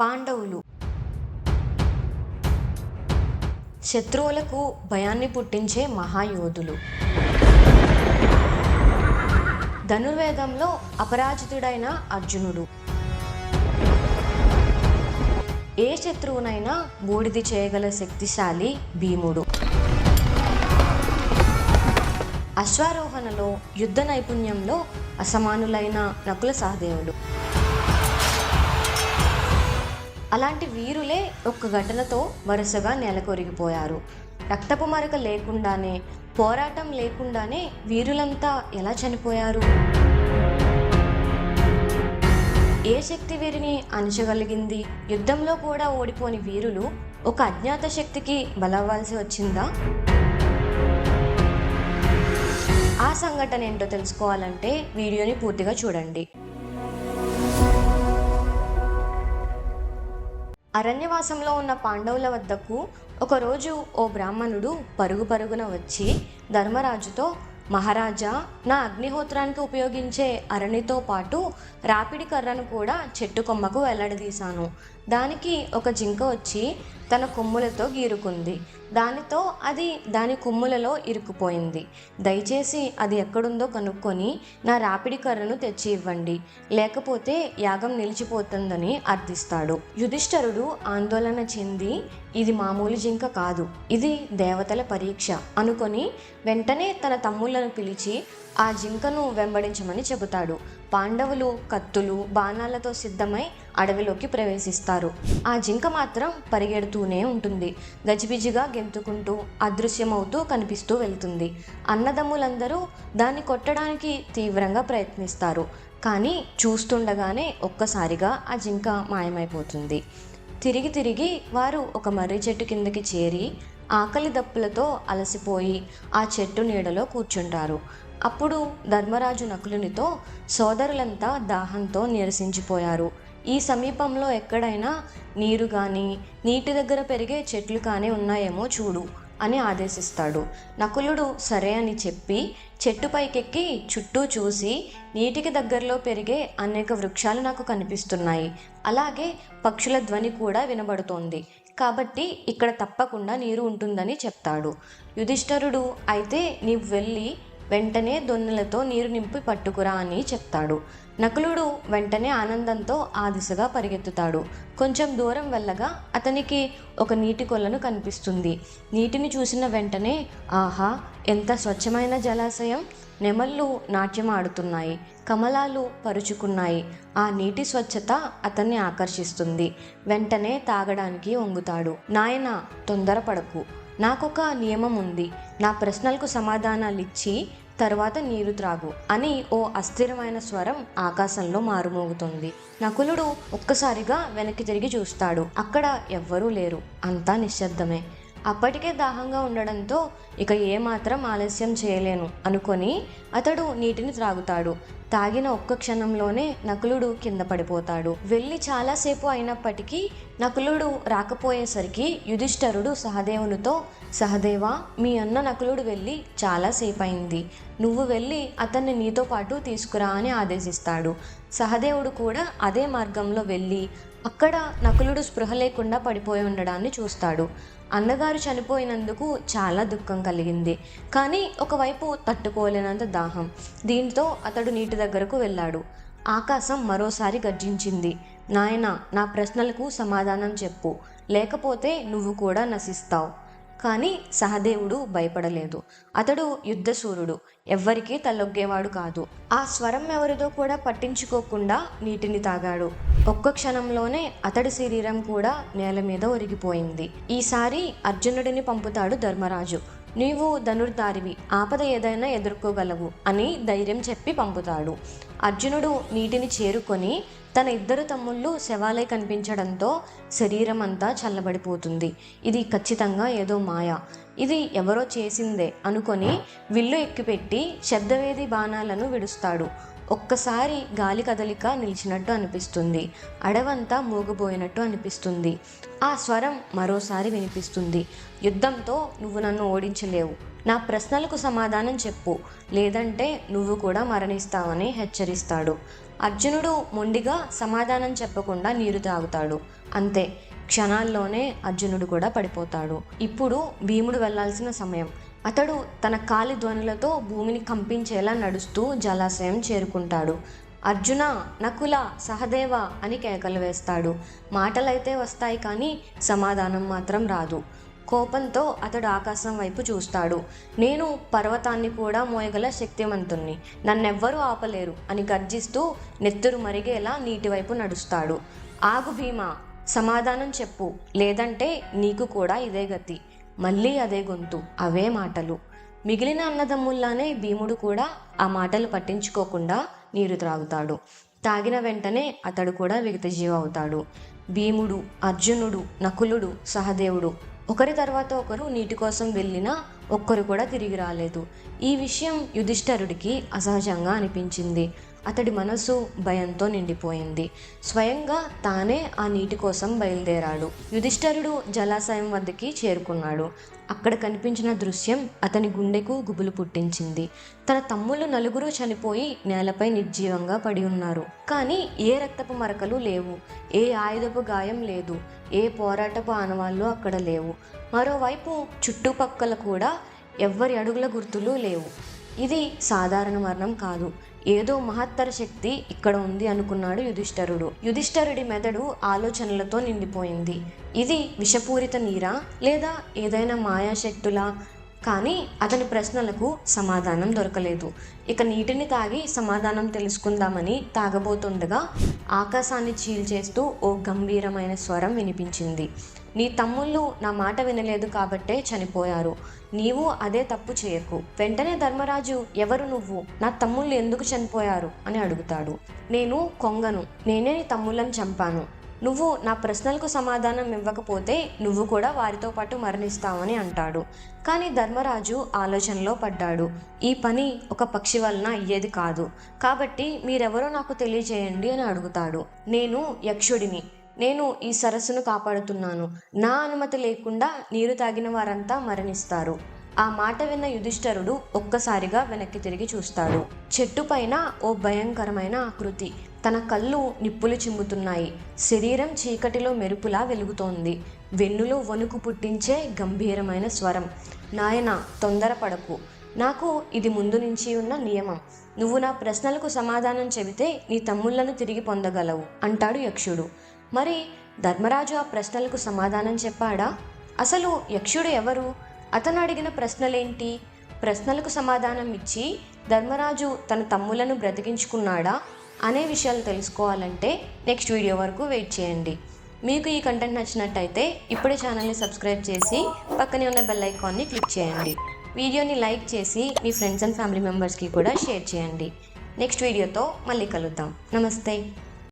పాండవులు. శత్రువులకు భయాన్ని పుట్టించే మహాయోధులు. ధనుర్వేదంలో అపరాజితుడైన అర్జునుడు. ఏ శత్రువునైనా బూడిది చేయగల శక్తిశాలి భీముడు. అశ్వారోహణలో యుద్ధ నైపుణ్యంలో అసమానులైన నకుల సహదేవుడు. అలాంటి వీరులే ఒక్క ఘటనతో వరుసగా నెలకొరిగిపోయారు. రక్తపు మరక లేకుండానే పోరాటం లేకుండానే వీరులంతా ఎలా చనిపోయారు? ఏ శక్తి వీరిని అణచగలిగింది? యుద్ధంలో కూడా ఓడిపోని వీరులు ఒక అజ్ఞాత శక్తికి బలవ్వాల్సి వచ్చిందా? ఆ సంఘటన ఏంటో తెలుసుకోవాలంటే వీడియోని పూర్తిగా చూడండి. అరణ్యవాసంలో ఉన్న పాండవుల వద్దకు ఒకరోజు ఓ బ్రాహ్మణుడు పరుగు పరుగున వచ్చి ధర్మరాజుతో మహారాజా నా అగ్నిహోత్రానికి ఉపయోగించే అరణితో పాటు రాపిడి కర్రను కూడా చెట్టు కొమ్మకు వెల్లడదీశాను దానికి ఒక జింక వచ్చి తన కొమ్ములతో గీరుకుంది. దానితో అది దాని కొమ్ములలో ఇరుక్కుపోయింది. దయచేసి అది ఎక్కడుందో కనుక్కొని నా రాపిడి కర్రను తెచ్చి ఇవ్వండి. లేకపోతే యాగం నిలిచిపోతుందని అర్థిస్తాడు. యుధిష్ఠరుడు ఆందోళన చెంది ఇది మామూలు జింక కాదు ఇది దేవతల పరీక్ష అనుకొని వెంటనే తన తమ్ముళ్ళను పిలిచి ఆ జింకను వెంబడించమని చెబుతాడు. పాండవులు కత్తులు బాణాలతో సిద్ధమై అడవిలోకి ప్రవేశిస్తారు. ఆ జింక మాత్రం పరిగెడుతూనే ఉంటుంది. గజిబిజిగా గెంతుకుంటూ అదృశ్యమవుతూ కనిపిస్తూ వెళ్తుంది. అన్నదమ్ములందరూ దాన్ని కొట్టడానికి తీవ్రంగా ప్రయత్నిస్తారు. కానీ చూస్తుండగానే ఒక్కసారిగా ఆ జింక మాయమైపోతుంది. తిరిగి తిరిగి వారు ఒక మర్రి చెట్టు కిందకి చేరి ఆకలి దప్పులతో అలసిపోయి ఆ చెట్టు నీడలో కూర్చుంటారు. అప్పుడు ధర్మరాజు నకులునితో సోదరులంతా దాహంతో నిరసించిపోయారు. ఈ సమీపంలో ఎక్కడైనా నీరు కానీ నీటి దగ్గర పెరిగే చెట్లు కానీ ఉన్నాయేమో చూడు అని ఆదేశిస్తాడు. నకులుడు సరే అని చెప్పి చెట్టు పైకెక్కి చుట్టూ చూసి నీటికి దగ్గరలో పెరిగే అనేక వృక్షాలు నాకు కనిపిస్తున్నాయి. అలాగే పక్షుల ధ్వని కూడా వినబడుతోంది. కాబట్టి ఇక్కడ తప్పకుండా నీరు ఉంటుందని చెప్తాడు. యుధిష్ఠరుడు అయితే నీవు వెళ్ళి వెంటనే దొన్నెలతో నీరు నింపి పట్టుకురా అని చెప్తాడు. నకులుడు వెంటనే ఆనందంతో ఆ దిశగా పరిగెత్తుతాడు. కొంచెం దూరం వెళ్ళగా అతనికి ఒక నీటి కొలను కనిపిస్తుంది. నీటిని చూసిన వెంటనే ఆహా ఎంత స్వచ్ఛమైన జలాశయం! నెమళ్ళు నాట్యం ఆడుతున్నాయి కమలాలు పరుచుకున్నాయి. ఆ నీటి స్వచ్ఛత అతన్ని ఆకర్షిస్తుంది. వెంటనే తాగడానికి వంగుతాడు. నాయన తొందరపడకు. నాకొక నియమం ఉంది. నా ప్రశ్నలకు సమాధానాలు ఇచ్చి తర్వాత నీరు త్రాగు అని ఓ అస్థిరమైన స్వరం ఆకాశంలో మారుమోగుతుంది. నకులుడు ఒక్కసారిగా వెనక్కి తిరిగి చూస్తాడు. అక్కడ ఎవ్వరూ లేరు. అంతా నిశ్శబ్దమే. అప్పటికే దాహంగా ఉండడంతో ఇక ఏమాత్రం ఆలస్యం చేయలేను అనుకొని అతడు నీటిని త్రాగుతాడు. తాగిన ఒక్క క్షణంలోనే నకులుడు కింద పడిపోతాడు. వెళ్ళి చాలాసేపు అయినప్పటికీ నకులుడు రాకపోయేసరికి యుధిష్ఠరుడు సహదేవునితో సహదేవా మీ అన్న నకులుడు వెళ్ళి చాలాసేపు అయింది నువ్వు వెళ్ళి అతన్ని నీతో పాటు తీసుకురా అని ఆదేశిస్తాడు. సహదేవుడు కూడా అదే మార్గంలో వెళ్ళి అక్కడ నకులుడు స్పృహ లేకుండా పడిపోయి ఉండడాన్ని చూస్తాడు. అన్నగారు చనిపోయినందుకు చాలా దుఃఖం కలిగింది. కానీ ఒకవైపు తట్టుకోలేనంత దాహం. దీంతో అతడు నీటి దగ్గరకు వెళ్ళాడు. ఆకాశం మరోసారి గర్జించింది. నాయన నా ప్రశ్నలకు సమాధానం చెప్పు. లేకపోతే నువ్వు కూడా నశిస్తావు. కానీ సహదేవుడు భయపడలేదు. అతడు యుద్ధసూరుడు. ఎవ్వరికీ తలొగ్గేవాడు కాదు. ఆ స్వరం ఎవరిదో కూడా పట్టించుకోకుండా నీటిని తాగాడు. ఒక్క క్షణంలోనే అతడి శరీరం కూడా నేల మీద ఒరిగిపోయింది. ఈసారి అర్జునుడిని పంపుతాడు ధర్మరాజు. నీవు ధనుర్ధారివి ఆపద ఏదైనా ఎదుర్కోగలవు అని ధైర్యం చెప్పి పంపుతాడు. అర్జునుడు నీటిని చేరుకొని తన ఇద్దరు తమ్ముళ్ళు శవాలై కనిపించడంతో శరీరం అంతా చల్లబడిపోతుంది. ఇది ఖచ్చితంగా ఏదో మాయ. ఇది ఎవరో చేసిందే అనుకొని విల్లు ఎక్కిపెట్టి శబ్దవేది బాణాలను విడుస్తాడు. ఒక్కసారి గాలి కదలిక నిలిచినట్టు అనిపిస్తుంది. అడవంతా మూగబోయినట్టు అనిపిస్తుంది. ఆ స్వరం మరోసారి వినిపిస్తుంది. యుద్ధంతో నువ్వు నన్ను ఓడించలేవు. నా ప్రశ్నలకు సమాధానం చెప్పు. లేదంటే నువ్వు కూడా మరణిస్తావని హెచ్చరిస్తాడు. అర్జునుడు మొండిగా సమాధానం చెప్పకుండా నీరు తాగుతాడు. అంతే. క్షణాల్లోనే అర్జునుడు కూడా పడిపోతాడు. ఇప్పుడు భీముడు వెళ్ళాల్సిన సమయం. అతడు తన కాలి ధ్వనులతో భూమిని కంపించేలా నడుస్తూ జలాశయం చేరుకుంటాడు. అర్జున నకుల సహదేవ అని కేకలు వేస్తాడు. మాటలైతే వస్తాయి కానీ సమాధానం మాత్రం రాదు. కోపంతో అతడు ఆకాశం వైపు చూస్తాడు. నేను పర్వతాన్ని కూడా మోయగల శక్తివంతుణ్ణి. నన్నెవ్వరూ ఆపలేరు అని గర్జిస్తూ నెత్తురు మరిగేలా నీటి వైపు నడుస్తాడు. ఆగు భీమా సమాధానం చెప్పు. లేదంటే నీకు కూడా ఇదే గతి. మళ్ళీ అదే గొంతు అవే మాటలు. మిగిలిన అన్నదమ్ముల్లానే భీముడు కూడా ఆ మాటలు పట్టించుకోకుండా నీరు త్రాగుతాడు. తాగిన వెంటనే అతడు కూడా విగతజీవ అవుతాడు. భీముడు అర్జునుడు నకులుడు సహదేవుడు. ఒకరి తర్వాత ఒకరు నీటి కోసం వెళ్ళినా ఒక్కరు కూడా తిరిగి రాలేదు. ఈ విషయం యుధిష్ఠరుడికి అసహజంగా అనిపించింది. అతడి మనసు భయంతో నిండిపోయింది. స్వయంగా తానే ఆ నీటి కోసం బయలుదేరాడు. యుధిష్ఠరుడు జలాశయం వద్దకి చేరుకున్నాడు. అక్కడ కనిపించిన దృశ్యం అతని గుండెకు గుబులు పుట్టించింది. తన తమ్ముళ్ళు నలుగురు చనిపోయి నేలపై నిర్జీవంగా పడి ఉన్నారు. కానీ ఏ రక్తపు మరకలు లేవు. ఏ ఆయుధపు గాయం లేదు. ఏ పోరాటపు ఆనవాళ్ళు అక్కడ లేవు. మరోవైపు చుట్టుపక్కల కూడా ఎవ్వరి అడుగుల గుర్తులు లేవు. ఇది సాధారణ మరణం కాదు. ఏదో మహత్తర శక్తి ఇక్కడ ఉంది అనుకున్నాడు యుధిష్ఠరుడు. యుధిష్ఠరుడి మెదడు ఆలోచనలతో నిండిపోయింది. ఇది విషపూరిత నీరా లేదా ఏదైనా మాయాశక్తుల? కానీ అతని ప్రశ్నలకు సమాధానం దొరకలేదు. ఇక నీటిని తాగి సమాధానం తెలుసుకుందామని తాగబోతుండగా ఆకాశాన్ని చీల్చేస్తూ ఓ గంభీరమైన స్వరం వినిపించింది. నీ తమ్ముళ్ళు నా మాట వినలేదు కాబట్టే చనిపోయారు. నీవు అదే తప్పు చేయకు. వెంటనే ధర్మరాజు ఎవరు నువ్వు? నా తమ్ముళ్ళు ఎందుకు చనిపోయారు? అని అడుగుతాడు. నేను కొంగను. నేనే నీ తమ్ముళ్ళని చంపాను. నువ్వు నా ప్రశ్నలకు సమాధానం ఇవ్వకపోతే నువ్వు కూడా వారితో పాటు మరణిస్తావని అంటాడు. కానీ ధర్మరాజు ఆలోచనలో పడ్డాడు. ఈ పని ఒక పక్షి వలన అయ్యేది కాదు. కాబట్టి మీరెవరో నాకు తెలియజేయండి అని అడుగుతాడు. నేను యక్షుడిని. నేను ఈ సరస్సును కాపాడుతున్నాను. నా అనుమతి లేకుండా నీరు తాగిన వారంతా మరణిస్తారు. ఆ మాట విన్న యుధిష్ఠరుడు ఒక్కసారిగా వెనక్కి తిరిగి చూస్తాడు. చెట్టు పైన ఓ భయంకరమైన ఆకృతి. తన కళ్ళు నిప్పులు చిమ్ముతున్నాయి. శరీరం చీకటిలో మెరుపులా వెలుగుతోంది. వెన్నులో వణుకు పుట్టించే గంభీరమైన స్వరం. నాయన తొందరపడకు. నాకు ఇది ముందు నుంచి ఉన్న నియమం. నువ్వు నా ప్రశ్నలకు సమాధానం చెబితే నీ తమ్ముళ్ళను తిరిగి పొందగలవు అంటాడు యక్షుడు. మరి ధర్మరాజు ఆ ప్రశ్నలకు సమాధానం చెప్పాడా? అసలు యక్షుడు ఎవరు? అతను అడిగిన ప్రశ్నలేంటి? ప్రశ్నలకు సమాధానం ఇచ్చి ధర్మరాజు తన తమ్ములను బ్రతికించుకున్నాడా? అనే విషయాలు తెలుసుకోవాలంటే నెక్స్ట్ వీడియో వరకు వెయిట్ చేయండి. మీకు ఈ కంటెంట్ నచ్చినట్టయితే ఇప్పుడే ఛానల్ని సబ్స్క్రైబ్ చేసి పక్కనే ఉన్న బెల్ ఐకాన్ని క్లిక్ చేయండి. వీడియోని లైక్ చేసి మీ ఫ్రెండ్స్ అండ్ ఫ్యామిలీ మెంబర్స్కి కూడా షేర్ చేయండి. నెక్స్ట్ వీడియోతో మళ్ళీ కలుద్దాం. నమస్తే.